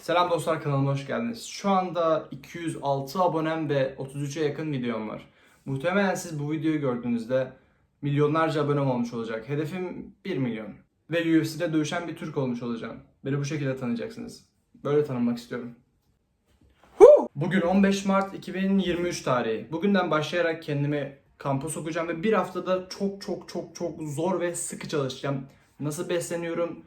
Selam dostlar kanalıma hoş geldiniz. Şu anda 206 abonem ve 33'e yakın videom var. Muhtemelen siz bu videoyu gördüğünüzde milyonlarca abonem olmuş olacak. Hedefim 1 milyon. Ve UFC'de dövüşen bir Türk olmuş olacağım. Beni bu şekilde tanıyacaksınız. Böyle tanınmak istiyorum. Bugün 15 Mart 2023 tarihi. Bugünden başlayarak kendimi kampa sokacağım ve bir haftada çok çok çok çok zor ve sıkı çalışacağım. Nasıl besleniyorum,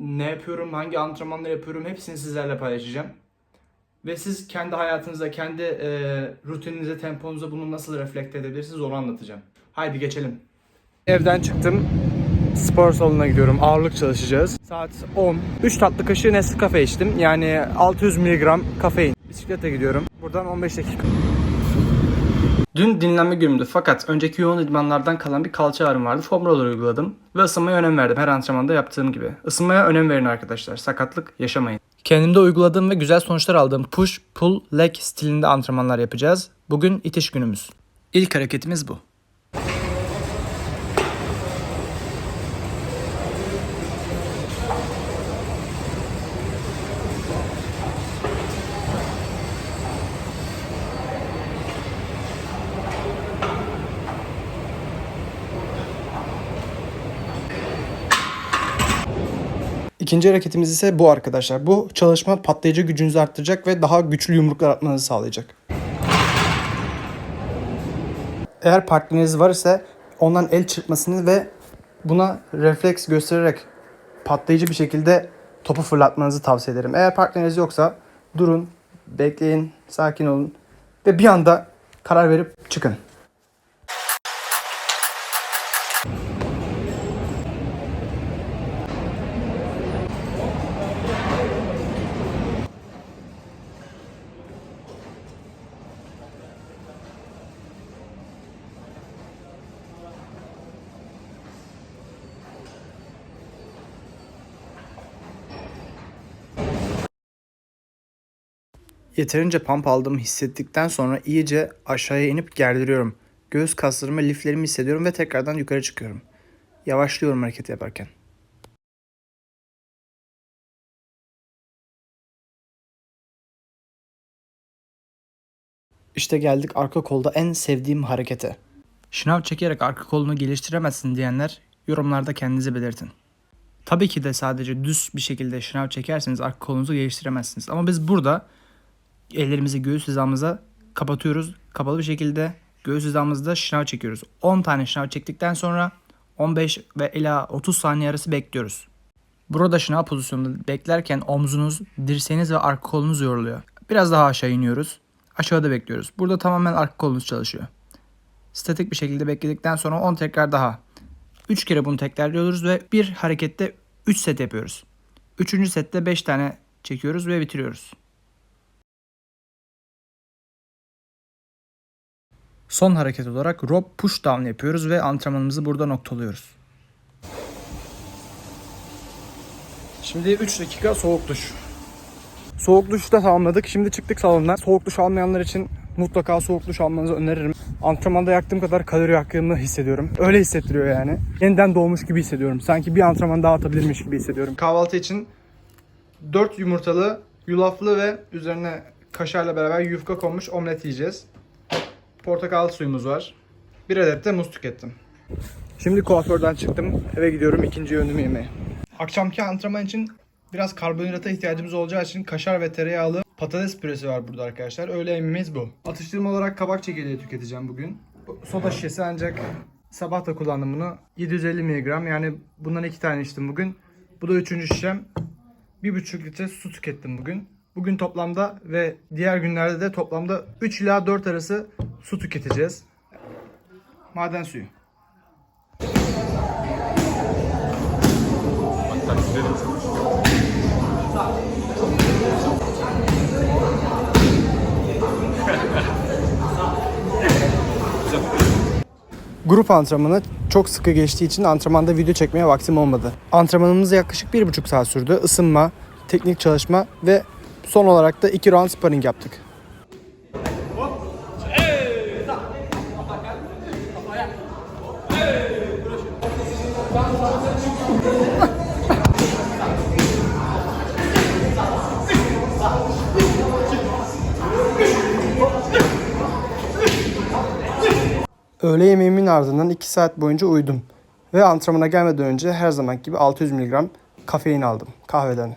ne yapıyorum, hangi antrenmanları yapıyorum hepsini sizlerle paylaşacağım. Ve siz kendi hayatınızda, kendi e, rutininize, temponuza bunu nasıl reflekte edebilirsiniz onu anlatacağım. Haydi geçelim. Evden çıktım. Spor salonuna gidiyorum. Ağırlık çalışacağız. Saat 10. 3 tatlı kaşığı Nescafe içtim. Yani 600 mg kafein. Bisiklete gidiyorum. Buradan 15 dakika. Dün dinlenme günümdü fakat önceki yoğun idmanlardan kalan bir kalça ağrım vardı. Foam roller uyguladım ve ısınmaya önem verdim her antrenmanda yaptığım gibi. Isınmaya önem verin arkadaşlar. Sakatlık yaşamayın. Kendimde uyguladığım ve güzel sonuçlar aldığım push, pull, leg stilinde antrenmanlar yapacağız. Bugün itiş günümüz. İlk hareketimiz bu. İkinci hareketimiz ise bu arkadaşlar. Bu çalışma patlayıcı gücünüzü arttıracak ve daha güçlü yumruklar atmanızı sağlayacak. Eğer partneriniz var ise ondan el çırpmasını ve buna refleks göstererek patlayıcı bir şekilde topu fırlatmanızı tavsiye ederim. Eğer partneriniz yoksa durun, bekleyin, sakin olun ve bir anda karar verip çıkın. Yeterince pump aldığımı hissettikten sonra iyice aşağıya inip gerdiriyorum. Göğüs kaslarımı, liflerimi hissediyorum ve tekrardan yukarı çıkıyorum. Yavaşlıyorum hareket yaparken. İşte geldik arka kolda en sevdiğim harekete. Şınav çekerek arka kolunu geliştiremezsin diyenler yorumlarda kendinizi belirtin. Tabii ki de sadece düz bir şekilde şınav çekerseniz arka kolunuzu geliştiremezsiniz. Ama biz burada ellerimizi göğüs hizamıza kapatıyoruz. Kapalı bir şekilde göğüs hizamızda şınav çekiyoruz. 10 tane şınav çektikten sonra 15 ve ila 30 saniye arası bekliyoruz. Burada şınav pozisyonunda beklerken omzunuz, dirseğiniz ve arka kolunuz yoruluyor. Biraz daha aşağı iniyoruz. Aşağıda bekliyoruz. Burada tamamen arka kolunuz çalışıyor. Statik bir şekilde bekledikten sonra 10 tekrar daha. 3 kere bunu tekrarlıyoruz ve bir harekette 3 set yapıyoruz. 3. sette 5 tane çekiyoruz ve bitiriyoruz. Son hareket olarak rope push down yapıyoruz ve antrenmanımızı burada noktalıyoruz. Şimdi 3 dakika soğuk duş. Soğuk duşu da tamamladık. Şimdi çıktık salondan. Soğuk duş almayanlar için mutlaka soğuk duş almanızı öneririm. Antrenmanda yaktığım kadar kalori yaktığımı hissediyorum. Öyle hissettiriyor yani. Yeniden doğmuş gibi hissediyorum. Sanki bir antrenman daha atabilirmiş gibi hissediyorum. Kahvaltı için 4 yumurtalı, yulaflı ve üzerine kaşarla beraber yufka konmuş omlet yiyeceğiz. Portakal suyumuz var. Bir adet de muz tükettim. Şimdi kuaförden çıktım. Eve gidiyorum ikinci yönümü yemeye. Akşamki antrenman için biraz karbonhidrata ihtiyacımız olacağı için kaşar ve tereyağlı patates püresi var burada arkadaşlar. Öğle yemeğimiz bu. Atıştırma olarak kabak çekirdeği tüketeceğim bugün. Bu Soda şişesi ancak sabah da kullandım bunu. 750 mg yani bundan iki tane içtim bugün. Bu da üçüncü şişem. 1,5 litre su tükettim bugün. Bugün toplamda ve diğer günlerde de toplamda 3 ila 4 arası su tüketeceğiz. Maden suyu. Grup antrenmanı çok sıkı geçtiği için antrenmanda video çekmeye vaktim olmadı. Antrenmanımız yaklaşık bir buçuk saat sürdü. Isınma, teknik çalışma ve Son olarak da 2 round sparring yaptık. Öğle yemeğimin ardından 2 saat boyunca uyudum ve antrenmana gelmeden önce her zaman gibi 600 mg kafein aldım kahveden.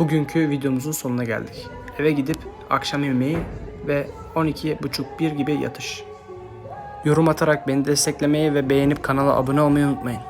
Bugünkü videomuzun sonuna geldik. Eve gidip akşam yemeği ve 12.30-1 gibi yatış. Yorum atarak beni desteklemeyi ve beğenip kanala abone olmayı unutmayın.